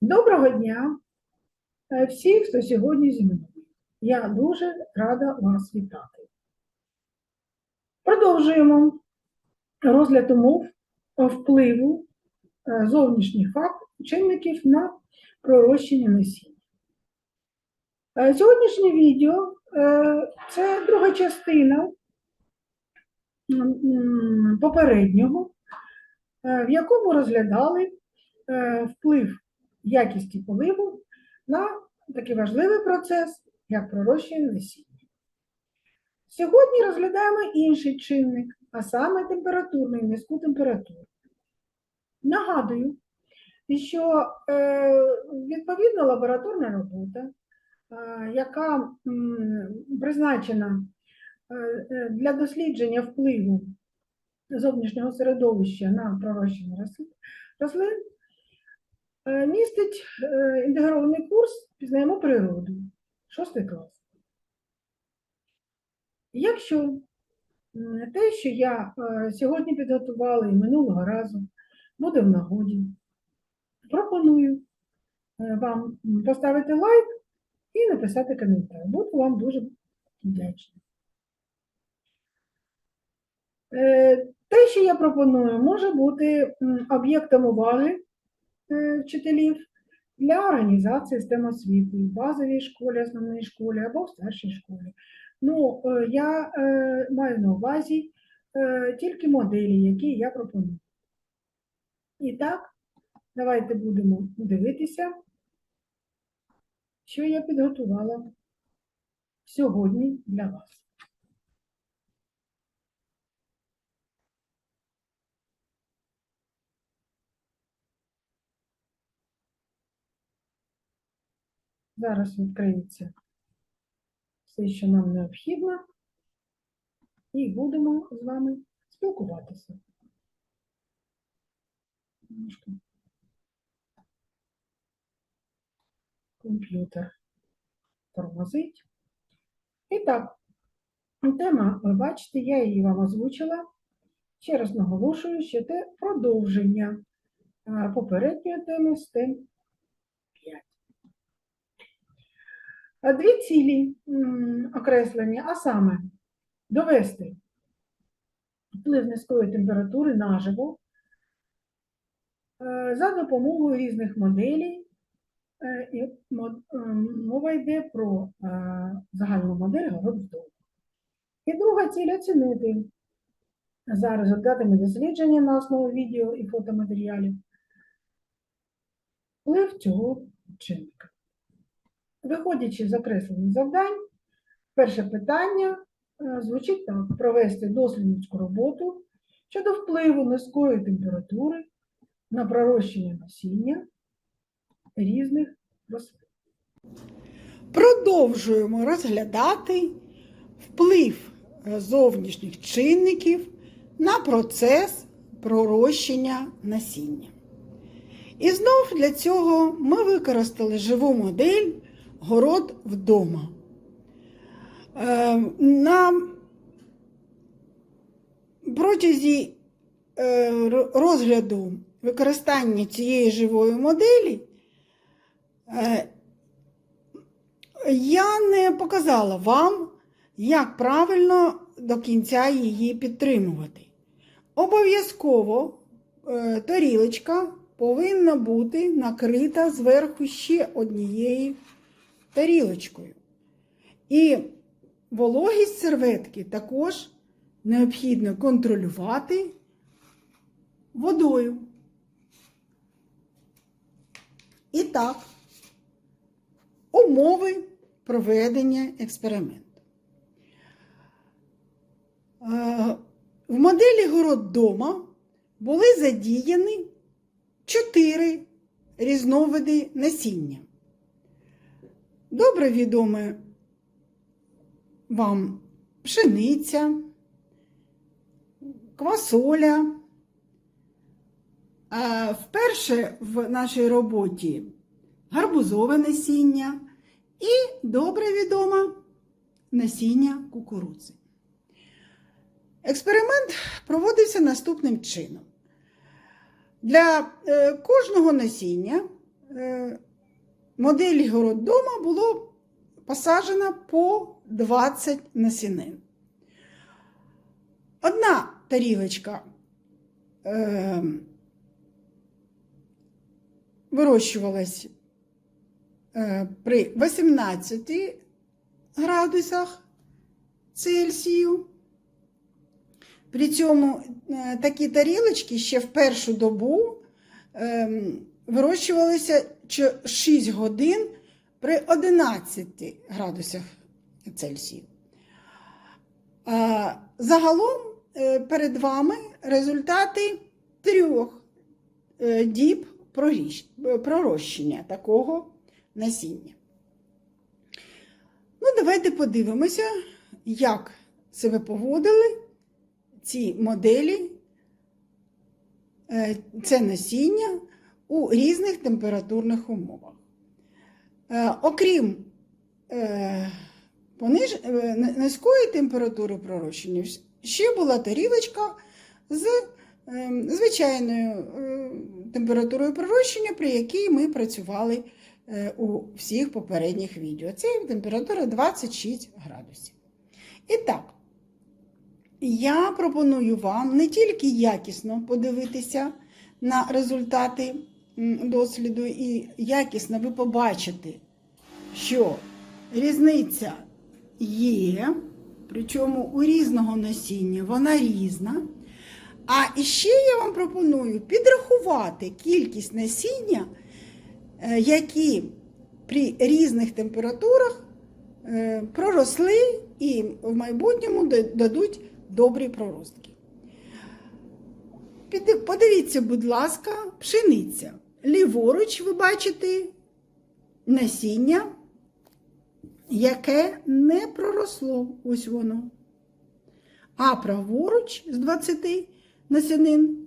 Доброго дня е, всіх, хто сьогодні зі мною. Я дуже рада вас вітати. Продовжуємо розгляд умов впливу е, зовнішніх чинників на пророщення насіння. Е, Сьогоднішнє відео це друга частина попереднього, в якому розглядали вплив якісті поливу на такий важливий процес, як пророщення насіння. Сьогодні розглядаємо інший чинник, а саме температурний, низьку температуру. Нагадую, що е, відповідна лабораторна робота, е, яка призначена е, для дослідження впливу зовнішнього середовища на пророщення рослин, Містить е, інтегрований курс Пізнаємо природу, шостий клас. Якщо те, що я е, сьогодні підготувала і минулого разу, буде в нагоді, пропоную е, вам поставити лайк і написати коментар. Буду вам дуже вдячна. Е, Те, що я пропоную, може бути об'єктом уваги е, вчителів для організації системи освіти в базовій школі, основній школі або в старшій школі. Ну, е, я е, маю на увазі е, тільки моделі, які я пропоную. І так, давайте будемо дивитися, що я підготувала сьогодні для вас. Зараз відкриється все, що нам необхідно, і будемо з вами спілкуватися. Комп'ютер тормозить. І так, тема, ви бачите, я її вам озвучила. Ще раз наголошую, що це продовження попередньої теми STEM 5. А Дві цілі окреслені, а саме довести вплив низької температури наживо е, за допомогою різних моделей. е, і е, Мова йде про загальну модель город вдома. І друга ціль оцінити за результатами дослідження на основі відео і фотоматеріалів вплив цього чинника. Виходячи з окреслених завдань, перше питання е, звучить так: провести дослідницьку роботу щодо впливу низької температури на пророщення насіння різних рослин. Продовжуємо розглядати вплив е, зовнішніх чинників на процес пророщення насіння. І знов для цього ми використали живу модель город вдома. Е, На протязі е, розгляду використання цієї живої моделі е, я не показала вам, як правильно до кінця її підтримувати. Обов'язково тарілочка повинна бути накрита зверху ще однією тарілочкою. І вологість серветки також необхідно контролювати водою. І так, умови проведення експерименту. Е, В моделі город дома були задіяні чотири різновиди насіння. Добре відоме вам пшениця, квасоля. А Вперше в нашій роботі гарбузове насіння і добре відоме насіння кукурудзи. Експеримент проводився наступним чином. Для е, кожного насіння е, моделі городдома було посаджено по 20 насінин. Одна тарілочка е, вирощувалась е, при 18 градусах Цельсію. При цьому е, такі тарілочки ще в першу добу ем, вирощувалися 6 годин при 11 градусах Цельсію. Загалом е, перед вами результати трьох е, діб пророщення такого насіння. Ну, давайте подивимося, як себе поводили ці моделі, е, це насіння у різних температурних умовах. Е, Окрім е, пониж... е, низької температури пророщення, ще була тарілочка з е, звичайною температурою пророщення, при якій ми працювали у всіх попередніх відео. Це температура 26 градусів. І так, я пропоную вам не тільки якісно подивитися на результати досліду, і якісно ви побачите, що різниця є, причому у різного насіння вона різна. А ще я вам пропоную підрахувати кількість насіння, е, які при різних температурах е, проросли і в майбутньому дадуть добрі проростки. Подивіться, будь ласка, пшениця. Ліворуч ви бачите насіння, яке не проросло. Ось воно. А праворуч з 20 насінин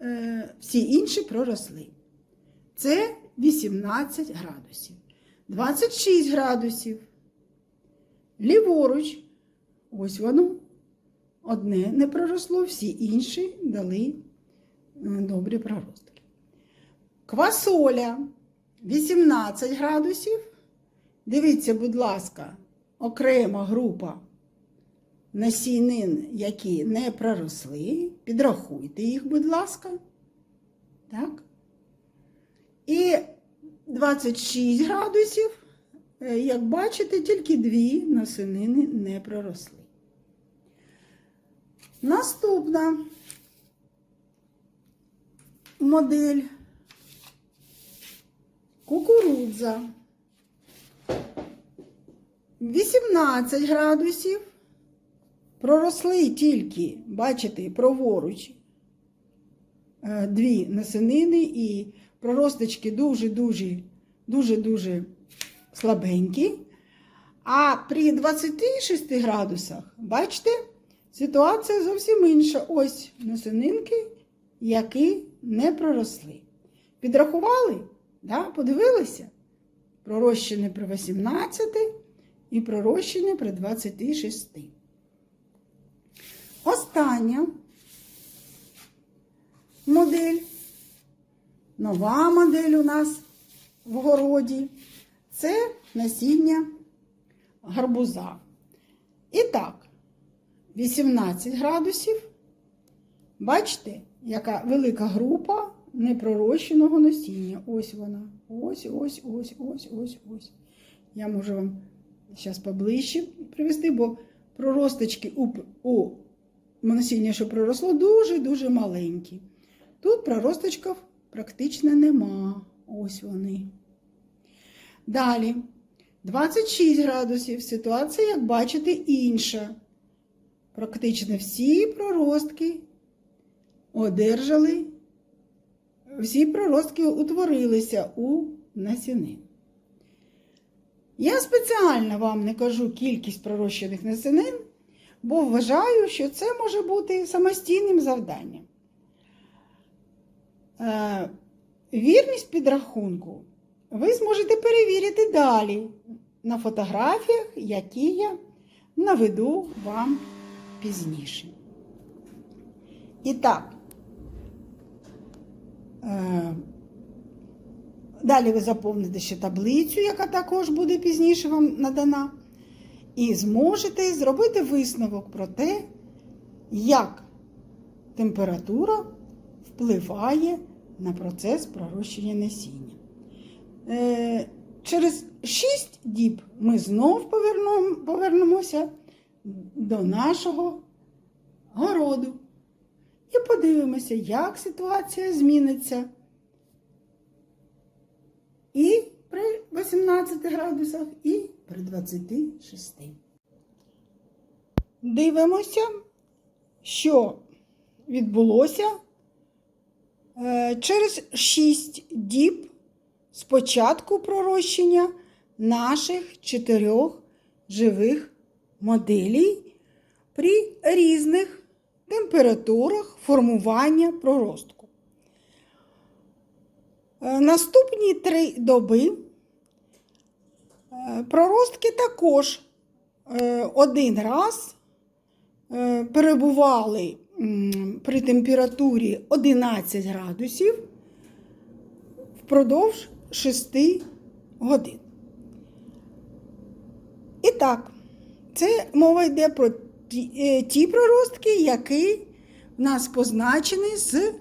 е, всі інші проросли. Це 18 градусів. 26 градусів. Ліворуч, ось воно. Одне не проросло, всі інші дали е, добрі проростки. Квасоля 18 градусів. Дивіться, будь ласка, окрема група насінин, які не проросли. Підрахуйте їх, будь ласка. Так. І 26 градусів, е, як бачите, тільки дві насінини не проросли. Наступна модель кукурудза. 18 градусів. Проросли тільки, бачите, праворуч е, дві насинини і проросточки дуже-дуже, дуже-дуже слабенькі. А при 26 градусах, бачите, ситуація зовсім інша. Ось насининки, які не проросли. Підрахували? Да? Подивилися? Пророщене при 18 і пророщене при 26. Остання модель, нова модель у нас в городі. Це насіння гарбуза. І так, 18 градусів. Бачите, яка велика група непророщеного насіння. Ось вона. Ось, ось, ось, ось, ось, ось. Я можу вам зараз поближче привести, бо проросточки у, у насіння, що проросло, дуже-дуже маленькі. Тут проросточків практично нема. Ось вони. Далі. 26 градусів. Ситуація, як бачите, інша. Практично всі проростки одержали, всі проростки утворилися у насінин. Я спеціально вам не кажу кількість пророщених насінин, бо вважаю, що це може бути самостійним завданням. Е, Вірність підрахунку ви зможете перевірити далі на фотографіях, які я наведу вам пізніше. І так, Далі ви заповните ще таблицю, яка також буде пізніше вам надана. І зможете зробити висновок про те, як температура впливає на процес пророщення насіння. Е, через 6 діб ми знов повернемо, повернемося до нашого городу і подивимося, як ситуація зміниться. І при 18 градусах, і при 26. Дивимося, що відбулося е, через 6 діб з початку пророщення наших чотирьох живих моделей при різних температурах формування проростку. Е, Наступні три доби е, проростки також е, один раз перебували при температурі 11 градусів впродовж 6 годин. І так, це мова йде про ті, е, ті проростки, які в нас позначені з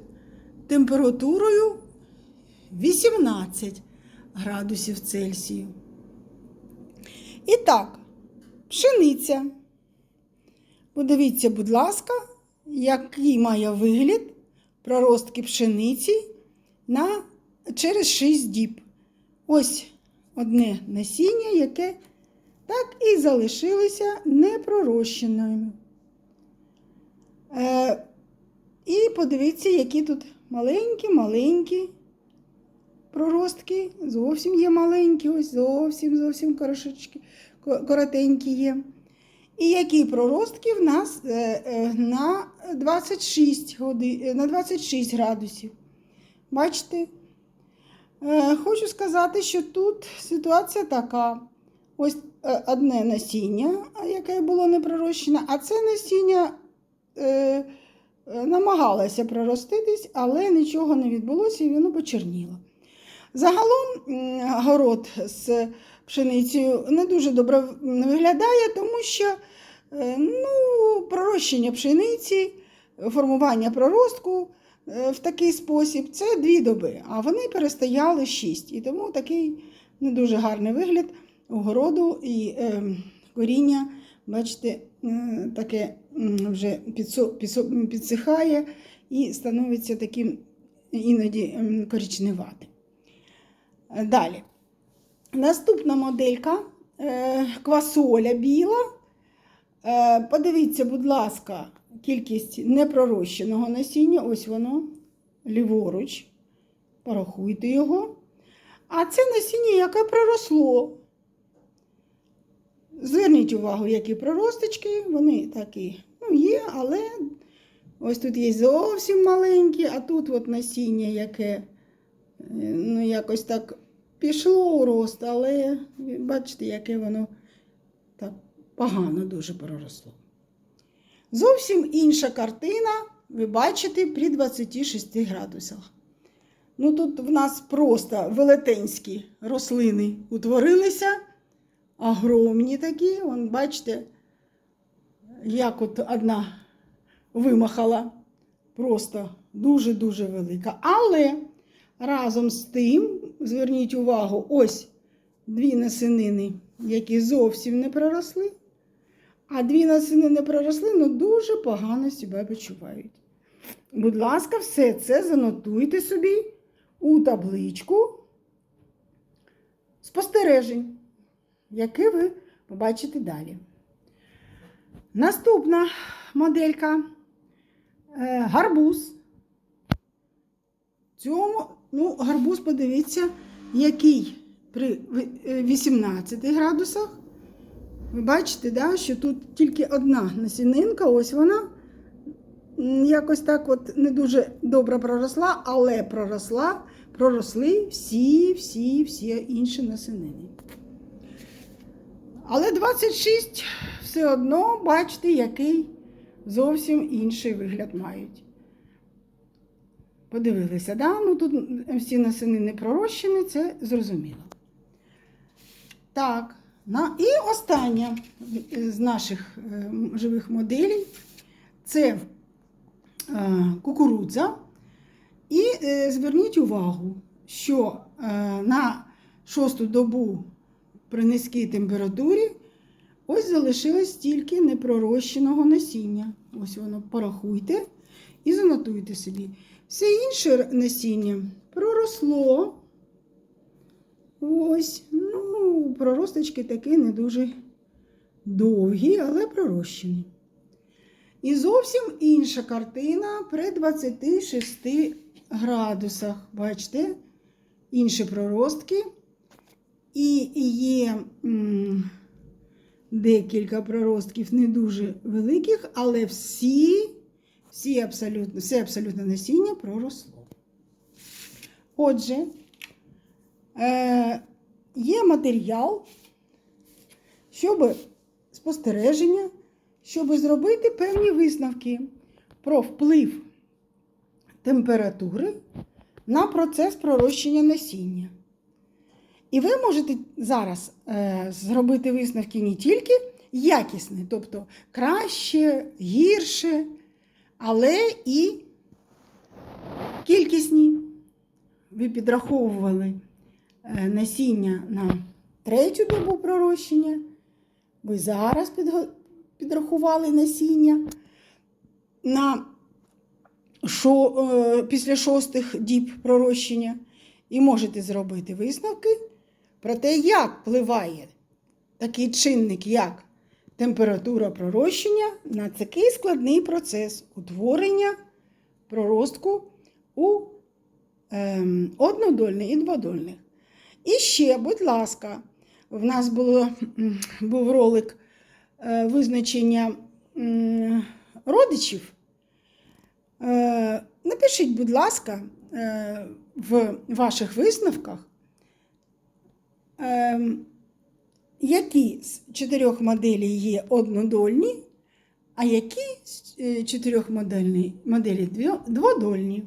температурою 18 градусів Цельсію. І так, пшениця. Подивіться, будь ласка, який має вигляд проростки пшениці на, через 6 діб. Ось одне насіння, яке так і залишилося непророщеною. Е, і подивіться, які тут маленькі-маленькі проростки. Зовсім є маленькі, ось зовсім зовсім корошечки, коротенькі є. І які проростки в нас е, е, на 26, годи, е, на 26 градусів. Бачите? Хочу сказати, що тут ситуація така. Ось одне насіння, яке було не пророщене, а це насіння е, е, намагалося пророститись, але нічого не відбулося і воно почерніло. Загалом город з пшеницею не дуже добре виглядає, тому що е, ну, пророщення пшениці, формування проростку е, в такий спосіб це дві доби, а вони перестояли шість. І тому такий не дуже гарний вигляд огороду і е, коріння, бачите, е, таке вже підсихає і становиться таким іноді м, коричневатим. Далі. Наступна моделька е, квасоля біла. Е, Подивіться, будь ласка, кількість непророщеного насіння. Ось воно, ліворуч. Порахуйте його. А це насіння, яке проросло. Зверніть увагу, які проросточки, вони такі ну, є, але ось тут є зовсім маленькі, а тут от насіння, яке е, ну, якось так пішло у рост, але бачите, яке воно так погано дуже проросло. Зовсім інша картина, ви бачите, при 26 градусах. Ну, тут в нас просто велетенські рослини утворилися, огромні такі. Вон, бачите, як от одна вимахала, просто дуже-дуже велика. Але разом з тим, зверніть увагу, ось дві насинини, які зовсім не проросли, а дві насини не проросли, але дуже погано себе почувають. Будь ласка, все це занотуйте собі у табличку спостережень, яке ви побачите далі. Наступна моделька е, гарбуз. Цьому, ну, гарбуз, подивіться, який при е, 18 градусах. Ви бачите, да, що тут тільки одна насінинка, ось вона якось так от не дуже добре проросла, але проросла, проросли всі, всі, всі інші насінини. Але 26 все одно, бачите, який зовсім інший вигляд мають. подивилися, да? ну тут всі насини не пророщені, це зрозуміло. Так, на, і остання з наших е, живих моделей це е, кукурудза. І е, зверніть увагу, що на шосту добу при низькій температурі ось залишилось тільки непророщеного насіння. Ось воно порахуйте і занотуйте собі. Все інше насіння проросло. Ось, ну, проросточки такі не дуже довгі, але пророщені. І зовсім інша картина при 26 градусах. Бачите, інші проростки. І є декілька проростків не дуже великих, але всі, всі абсолютно, все абсолютно насіння проросло. Отже, е, є матеріал, щоб спостереження, щоб зробити певні висновки про вплив температури на процес пророщення насіння. І ви можете зараз е, зробити висновки не тільки якісні, тобто краще, гірше, але і кількісні. Ви підраховували е, насіння на третю добу пророщення. Ви зараз підрахували насіння на шо, е, після шостих діб пророщення і можете зробити висновки про те, як впливає такий чинник, як температура пророщення на такий складний процес утворення проростку у ем, однодольних і дводольних. І ще, будь ласка, в нас було, був ролик е, визначення м, родичів. Е, Напишіть, будь ласка, е, в ваших висновках, е, які з чотирьох моделей є однодольні, а які з е, чотирьох моделей, моделей дводольні.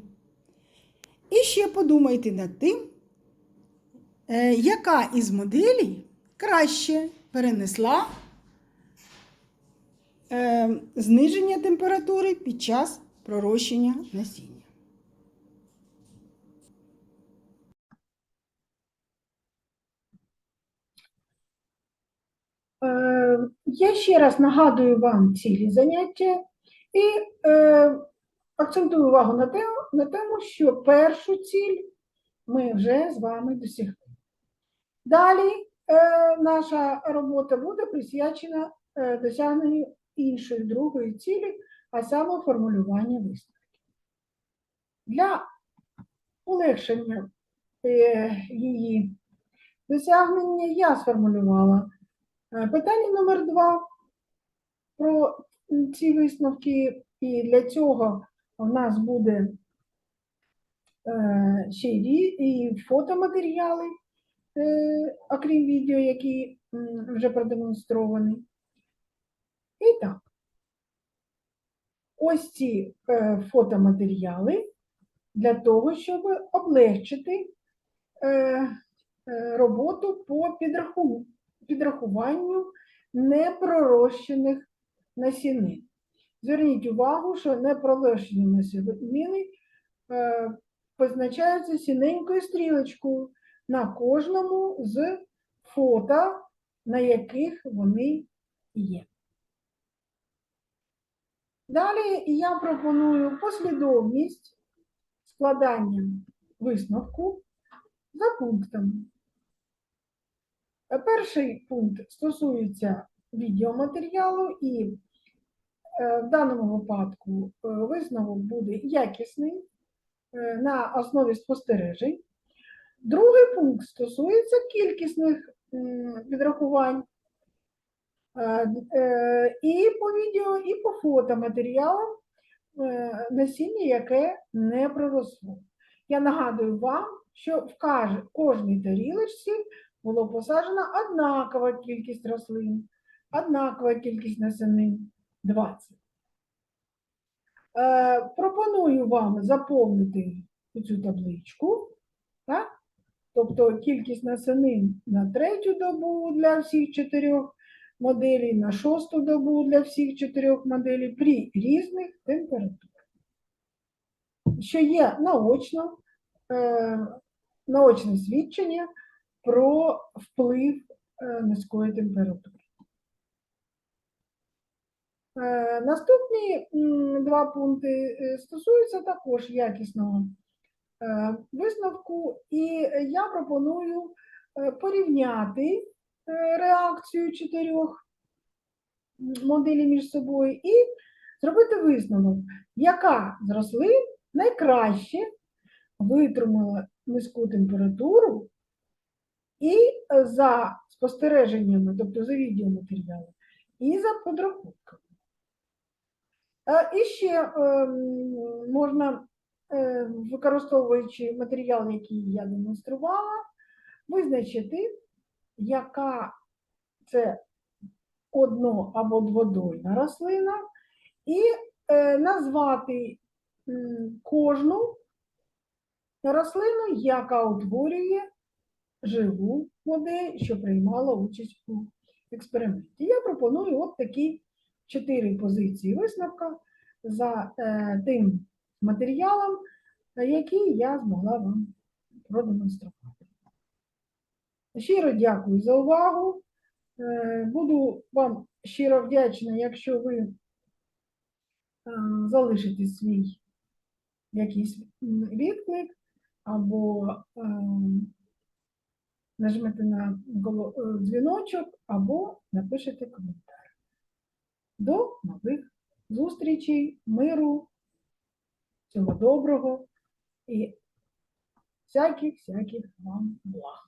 І ще подумайте над тим, е, яка із моделей краще перенесла е, зниження температури під час пророщення насіння. Е, Я ще раз нагадую вам цілі заняття і е, акцентую увагу на тему, на тему, що першу ціль ми вже з вами досягли. Далі е, наша робота буде присвячена е, досягненню іншої другої цілі, а саме формулювання висновків. Для полегшення е, її досягнення я сформулювала Е, Питання номер два про ці висновки, і для цього в нас буде е, ще й фотоматеріали, е, окрім відео, які вже продемонстровані. І так, ось ці е, фотоматеріали для того, щоб облегчити е, е, роботу по підрахунку підрахуванню непророщених насінин. Зверніть увагу, що непророщені насінини е, позначаються синенькою стрілочкою на кожному з фото, на яких вони є. Далі я пропоную послідовність складання висновку за пунктами. Е, Перший пункт стосується відеоматеріалу, і е, в даному випадку е, висновок буде якісний на основі спостережень. Другий пункт стосується кількісних підрахувань. І по відео, і по фотоматеріалам насіння, яке не проросло. Я нагадую вам, що в кожній тарілочці було посаджено однакова кількість рослин, однакова кількість насінин 20. Е, пропоную вам заповнити цю табличку, так? тобто кількість насенин на третю добу для всіх чотирьох моделей, на шосту добу для всіх чотирьох моделей при різних температурах. Що є наочно, е, наочне свідчення про вплив е, низької температури. Е, Наступні два пункти е, стосуються також якісного висновку, і я пропоную порівняти реакцію чотирьох моделей між собою і зробити висновок, яка з рослин найкраще витримала низьку температуру, і за спостереженнями, тобто за відеоматеріалом, і за подрахунками. Е, І ще ем, можна, е, використовуючи матеріал, який я демонструвала, визначити, яка це одно- або дводольна рослина, і е, назвати кожну рослину, яка утворює живу модель, що приймала участь у експерименті. Я пропоную от такі чотири позиції висновка за е, тим матеріалом, який я змогла вам продемонструвати. Щиро дякую за увагу. Е, Буду вам щиро вдячна, якщо ви е, залишите свій якийсь відклик або е, нажмете на дзвіночок, або напишете коментар. До нових зустрічей, миру, всього доброго і всяких всяких вам благ.